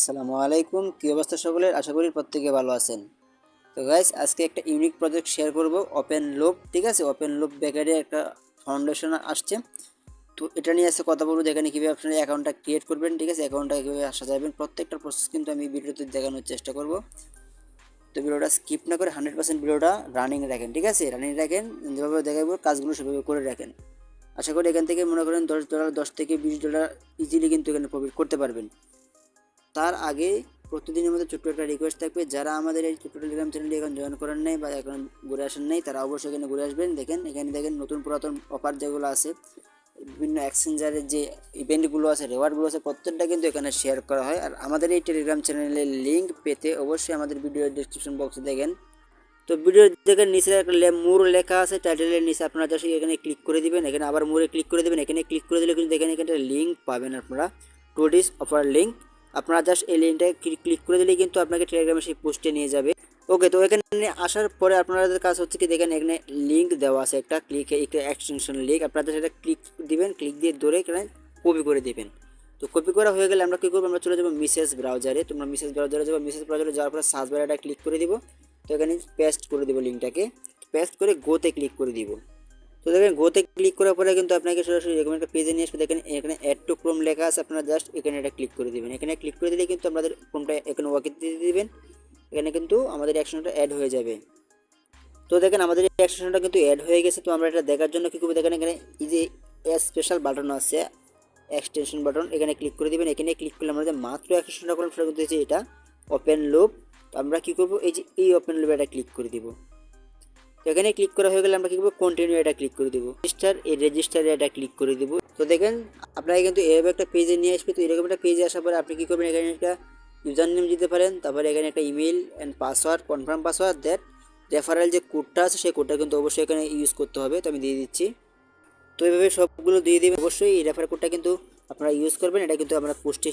আসসালামু আলাইকুম। কী অবস্থা সকলের? আশা করি প্রত্যেকে ভালো আছেন। তো গাইস আজকে একটা ইউনিক প্রজেক্ট শেয়ার করব ওপেন লোপ ঠিক আছে? ওপেন লোপ ব্যাকারে একটা ফাউন্ডেশন আসছে। তো এটা নিয়ে আজকে কথা বলব যেখানে কীভাবে আপনারা অ্যাকাউন্টটা ক্রিয়েট করবেন, ঠিক আছে? অ্যাকাউন্টটা কীভাবে আসা যাবেন প্রত্যেকটা প্রসেস কিন্তু আমি ভিডিওতে দেখানোর চেষ্টা করব। তো ভিডিওটা স্কিপ না করে হান্ড্রেড পার্সেন্ট ভিডিওটা রানিং রাখেন, ঠিক আছে? রানিং রাখেন, যেভাবে দেখাবো, কাজগুলো সেভাবে করে রাখেন। আশা করি এখান থেকে মনে করেন দশ ডলার দশ থেকে বিশ ডলার ইজিলি কিন্তু এখানে প্রফিট করতে পারবেন। তার আগে প্রতিদিনের মধ্যে ছোট্ট একটা রিকোয়েস্ট থাকবে। যারা আমাদের এই ছোট্ট টেলিগ্রাম চ্যানেলে এখন জয়েন করেন নাই বা এখন ঘুরে আসেন নাই, তারা অবশ্যই এখানে ঘুরে আসবেন। দেখেন, এখানে দেখেন নতুন পুরাতন অফার যেগুলো আছে, বিভিন্ন এক্সচেঞ্জারের যে ইভেন্টগুলো আছে রেওয়ার্ডগুলো আছে, প্রত্যেকটা কিন্তু এখানে শেয়ার করা হয়। আর আমাদের এই টেলিগ্রাম চ্যানেলের লিঙ্ক পেতে অবশ্যই আমাদের ভিডিও ডিসক্রিপশন বক্সে দেখেন। তো ভিডিও দেখেন নিচে একটা মুর লেখা আছে টাইটেলের নিচে আপনারা জাস্ট এখানে ক্লিক করে দিবেন। এখানে আবার মুরে ক্লিক করে দেবেন। এখানে ক্লিক করে দিলে কিন্তু এখানে এখানে লিঙ্ক পাবেন আপনারা। টুডিস অফার লিঙ্ক আপনারা জাস্ট এই লিঙ্কটা ক্লিক করে দিলেই কিন্তু আপনাকে টেলিগ্রামে সেই পোস্টে নিয়ে যাবে। ওকে তো এখানে আসার পরে আপনাদের কাজ হচ্ছে কি, দেখেন এখানে লিঙ্ক দেওয়া আছে একটা ক্লিক একটা এক্সটেনশন লিঙ্ক আপনারা সেটা ক্লিক দিবেন ক্লিক দিয়ে ধরে এখানে কপি করে দিবেন। তো কপি করা হয়ে গেলে আমরা কী করব, আমরা চলে যাব মিসেস ব্রাউজারে তোমরা মিসেস ব্রাউজারে যাব মিসেস ব্রাউজারে যাওয়ার পরে সার্চ বারে ক্লিক করে দিব। তো এখানে পেস্ট করে দেবো লিঙ্কটাকে পেস্ট করে গোতে ক্লিক করে দিব। তো দেখেন গোতে ক্লিক করার পরে কিন্তু আপনাকে সরাসরি এরকম একটা পেজে নিয়ে আসবে। দেখেন এখানে অ্যাড টু ক্রোম লেখা আছে, আপনারা জাস্ট এখানে এটা ক্লিক করে দিবেন। এখানে ক্লিক করে দিলে কিন্তু আপনাদের ক্রোমটা এখানে ওয়াকে দিয়ে দিবেন। এখানে কিন্তু আমাদের অ্যাকশনটা অ্যাড হয়ে যাবে। তো দেখেন আমাদের এই অ্যাকশনটা কিন্তু অ্যাড হয়ে গেছে। তো আমরা এটা দেখার জন্য কী করব? দেখেন এখানে এই যে স্পেশাল বাটন আছে এক্সটেনশন বাটন এখানে ক্লিক করে দিবেন। এখানে ক্লিক করলে আমরা যে মাত্র অ্যাকশনটা করলাম সেটা কিন্তু এটা ওপেন লুপ তো আমরা কী করব? এই যে এই ওপেন লুপে এটা ক্লিক করে দিব। তো এখানে ক্লিক করা হয়ে গেলে আমরা কী করব? কন্টিনিউ এটা ক্লিক করে দিব। রেজিস্টার এই রেজিস্টারে এটা ক্লিক করে দিব। তো দেখেন, আপনাকে কিন্তু এরকম একটা পেজে নিয়ে আসবে। তো এরকম একটা পেজে আসার পরে আপনি কী করবেন? এখানে একটা ইউজার নেম দিতে পারেন। তারপরে এখানে একটা email and password confirm password that referral যে কোডটা আছে, সেই কোডটা কিন্তু অবশ্যই এখানে ইউজ করতে হবে। তো আমি দিয়ে দিচ্ছি। তো এইভাবে সবগুলো দিয়ে দেবেন অবশ্যই এই রেফার কোডটা কিন্তু আপনারা ইউজ করবেন। এটা কিন্তু আমরা পোস্টে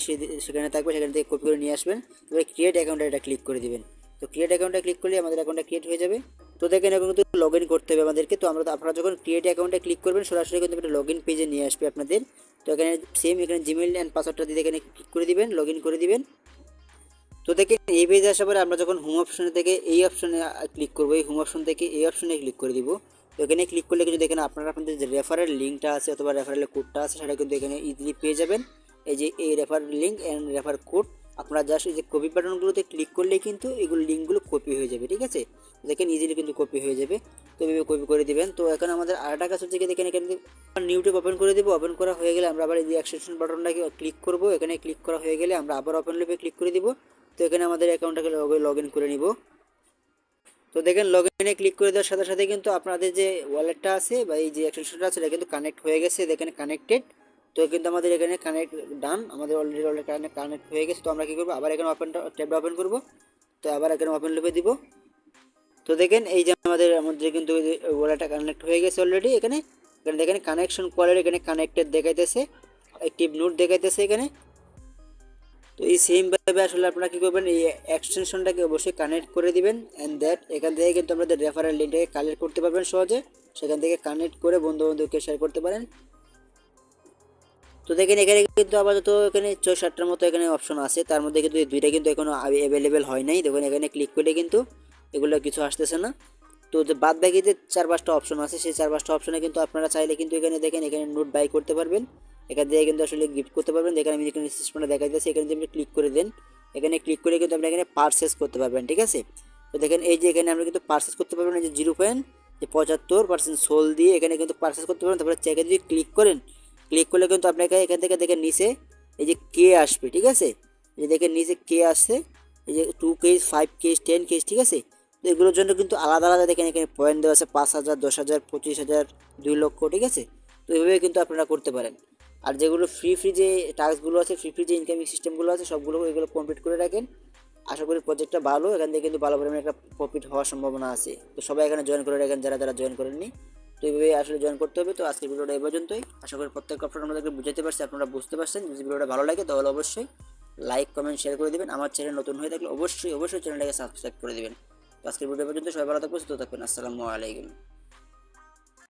সেখানে থাকবে, সেখান থেকে কপি করে নিয়ে আসবেন। এবার ক্রিয়েট অ্যাকাউন্টে এটা ক্লিক করে দিবেন। তো ক্রিয়েট অ্যাকাউন্টে ক্লিক করলে আমাদের অ্যাকাউন্টটা ক্রিয়েট হয়ে যাবে। তো দেখেন এখন কিন্তু লগ ইন করতে হবে আমাদেরকে। তো আমরা আপনারা যখন ক্রিয়েট অ্যাকাউন্টে ক্লিক করবেন, সরাসরি কিন্তু একটা লগ ইন পেজে নিয়ে আসবে আপনাদের। তো এখানে সেম এখানে জিমেল অ্যান্ড পাসওয়ার্ডটা দিয়ে এখানে ক্লিক করে দিবেন লগ ইন করে দিবেন। তো দেখেন এই পেজে আসার পরে আমরা যখন হোম অপশনে থেকে এই অপশনে ক্লিক করব, এই হোম অপশন থেকে এই অপশনে ক্লিক করে দিব। তো এখানে ক্লিক করলে কিন্তু দেখেন আপনারা আপনাদের যে রেফারেল লিঙ্কটা আছে অথবা রেফারেলের কোডটা আছে, সেটা কিন্তু এখানে ইজিলি পেয়ে যাবেন। এই যে এই refer link and refer code আপনারা জাস্ট এই যে কপি বাটনগুলোতে ক্লিক করলেই কিন্তু এগুলো লিঙ্কগুলো কপি হয়ে যাবে, ঠিক আছে? দেখেন ইজিলি কিন্তু কপি হয়ে যাবে। তো এভাবে কপি করে দিবেন। তো এখন আমাদের আরেকটা কাজ হচ্ছে দেখেন এখানে নিউটিউব ওপেন করে দেবো। ওপেন করা হয়ে গেলে আমরা আবার এই এক্সটেনশন বাটনটাকে ক্লিক করব। এখানে ক্লিক করা হয়ে গেলে আমরা আবার ওপেন লিপে ক্লিক করে দিব। তো এখানে আমাদের অ্যাকাউন্টটাকে লগ ইন করে নিব। তো দেখেন লগ ইনে ক্লিক করে দেওয়ার সাথে সাথে কিন্তু আপনাদের যে ওয়ালেটটা আছে বা এই যে এক্সটেনশনটা আছে, এটা কিন্তু কানেক্ট হয়ে গেছে। দেখেন কানেক্টেড তো কিন্তু আমাদের এখানে কানেক্ট ডান আমাদের অলরেডি অলরেডি কানেক্ট কানেক্ট হয়ে গেছে, তো আমরা কী করব? আবার এখানে ওপেনটা ট্যাবটা ওপেন করব। তো আবার এখানে ওপেন লিপে দিব। তো দেখেন, এই যে আমাদের মধ্যে কিন্তু ওয়ালেটটা কানেক্ট হয়ে গেছে অলরেডি এখানে। এখানে দেখেন কানেকশন কোয়ালিটি এখানে কানেক্টেড দেখাইতেছে অ্যাক্টিভ নোট দেখাইতেছে এখানে। তো এই সেমভাবে আসলে আপনারা কী করবেন, এই এক্সটেনশনটাকে অবশ্যই কানেক্ট করে দিবেন অ্যান্ড দ্যাট এখান থেকে কিন্তু আমাদের রেফারেল লিঙ্কটাকে কালেক্ট করতে পারবেন সহজে। সেখান থেকে কানেক্ট করে বন্ধু বন্ধুকে শেয়ার করতে পারেন। তো দেখেন, এখানে কিন্তু আপাতত এখানে ছয় সাতটার মতো এখানে অপশন আছে। তার মধ্যে কিন্তু দুইটা কিন্তু এখনও অ্যাভেলেবেল হয় নাই। দেখুন, এখানে ক্লিক করলে কিন্তু এগুলো কিছু আসতেছে না। তো যে বাদ বাকিতে চার পাঁচটা অপশন আছে, সেই চার পাঁচটা অপশনে কিন্তু আপনারা চাইলে কিন্তু এখানে দেখেন, এখানে নোট বাই করতে পারবেন। এখান থেকে কিন্তু আসলে গিফট করতে পারবেন। এখানে আমি যেখানে সিস্টেমটা দেখা যাচ্ছে এখানে আপনি ক্লিক করে দেন, এখানে ক্লিক করে কিন্তু আপনি এখানে পারচেস করতে পারবেন, ঠিক আছে? তো দেখেন, এই যে এখানে আপনি কিন্তু পারচেস করতে পারবেন, এই যে জিরো পয়েন্ট যে পঁচাত্তর পার্সেন্ট সোল দিয়ে এখানে কিন্তু পারচেস করতে পারবেন। তারপরে চেকে যদি ক্লিক করেন ক্লিক করলে কিন্তু আপনাকে এখান থেকে দেখে নিচে এই যে কে আসবে, ঠিক আছে? এই যে দেখেন নিচে কে আসছে, এই যে two cage five cage ten cage ঠিক আছে? তো এগুলোর জন্য কিন্তু আলাদা আলাদা দেখেন এখানে পয়েন্ট দেওয়া আছে, পাঁচ হাজার, দশ হাজার, পঁচিশ হাজার, দুই লক্ষ, ঠিক আছে? তো এইভাবে কিন্তু আপনারা করতে পারেন। আর যেগুলো ফ্রি ফ্রি যে টাস্কগুলো আছে ফ্রি ফ্রি যে ইনকামিং সিস্টেমগুলো আছে, সবগুলো এগুলো কমপ্লিট করে রাখেন। আশা করি প্রজেক্টটা ভালো, এখান থেকে কিন্তু ভালো পরিমাণে একটা প্রফিট হওয়ার সম্ভাবনা আছে। তো সবাই এখানে জয়েন করে রাখেন, যারা যারা জয়েন করেননি। তো এইভাবে আসলে জয়েন করতে হবে। তো আজকের ভিডিওটা এই পর্যন্তই। আশা করি প্রত্যেক অপশন আমাদেরকে বুঝাতে পারছি, আপনারা বুঝতে পারছেন। যদি ভিডিওটা ভালো লাগে তাহলে অবশ্যই লাইক কমেন্ট শেয়ার করে দেবেন। আমার চ্যানেল নতুন হয়ে থাকলে অবশ্যই অবশ্যই চ্যানেলটাকে সাবস্ক্রাইব করে দেবেন। আজকের ভিডিও পর্যন্ত। সবাই ভালো থাকবেন, সুস্থ থাকবেন। আসসালামু আলাইকুম।